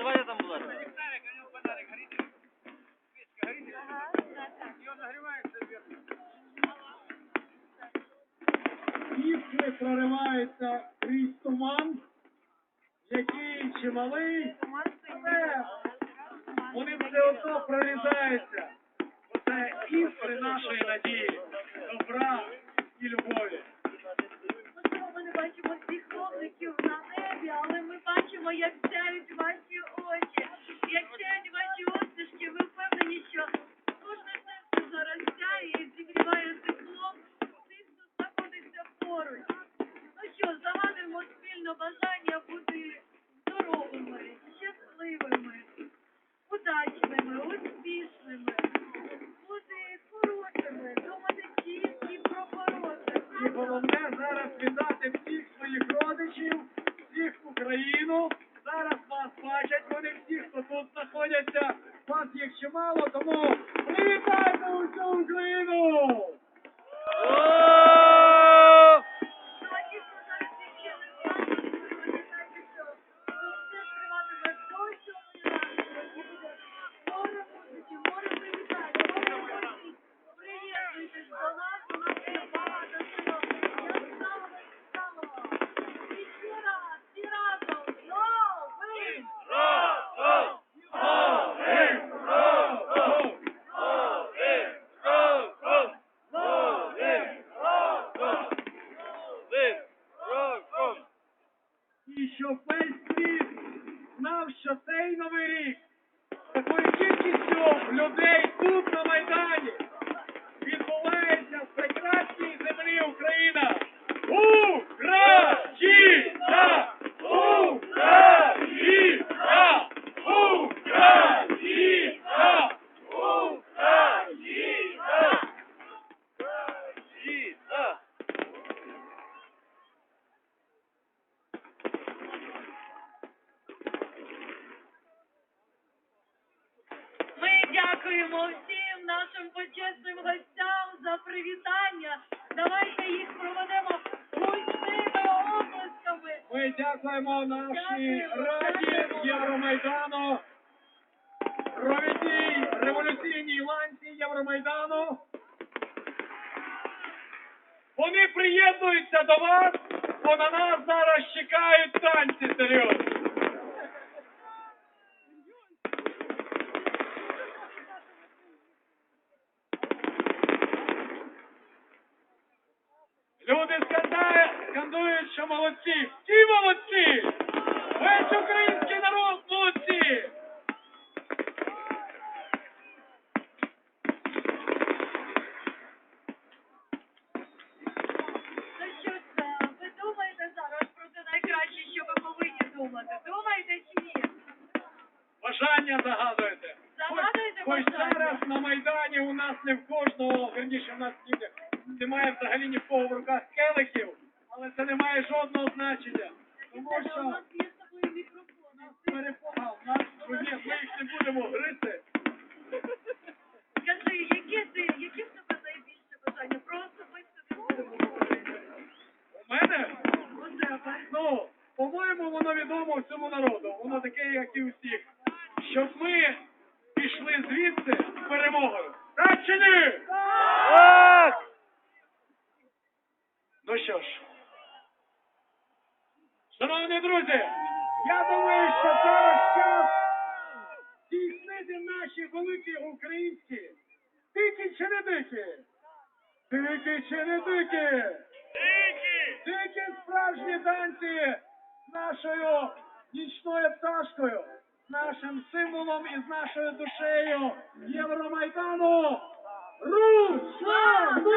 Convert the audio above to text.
Називайте там, ласка. Іскри прориваються крізь туман, який чималий, але вони все одно прорізаються. Це іскри нашої надії, спільно бажання бути здоровими, щасливими, удачними, успішними, бути хорошими, думати тільки про хороше. І головне зараз вітати всіх своїх родичів, всіх Україну. Зараз вас бачать вони всі, хто тут знаходяться. Вас їх чимало, тому привітайте усю Україну! І щоб весь світ знав, що цей новий рік такою кількістю людей тут на Майдані відбувається в прекрасній землі. Україна! Дякуємо всім нашим почесним гостям за привітання. Давайте їх проведемо гучними оплесками. Ми дякуємо нашій раді Євромайдану, провідній революційній ланці Євромайдану. Вони приєднуються до вас, бо на нас зараз чекають танці серйозні. Люди скандає, скандують, що молодці. Всі молодці! Весь український народ молодці! Ну що е, ви думаєте зараз про те найкраще, що ви повинні думати? Думаєте чи ні? Бажання загадуєте. Загадуєте Хоч бажання? зараз на Майдані у нас не в кожного, верніше, в нас ніде, немає взагалі ні в кого в руках келихів, але це не має жодного значення. Тому Це, що нас перепога, нас ми їх не будемо грити. Скажи, яке ти, яке в тебе найбільше бажання? Про особисте не будемо говорити. У мене, У тебе. ну, по-моєму, воно відомо всьому народу. Воно таке, як і у всіх. Щоб ми пішли звідси з перемогою. Так чи ні? Ну шановні друзі, я думаю, що зараз час здійснити наші великі українські дикі чи не дикі? Дикі чи не дикі? Дикі! Дикі справжні танці з нашою нічною пташкою, з нашим символом і з нашою душею Євромайдану. Руслану!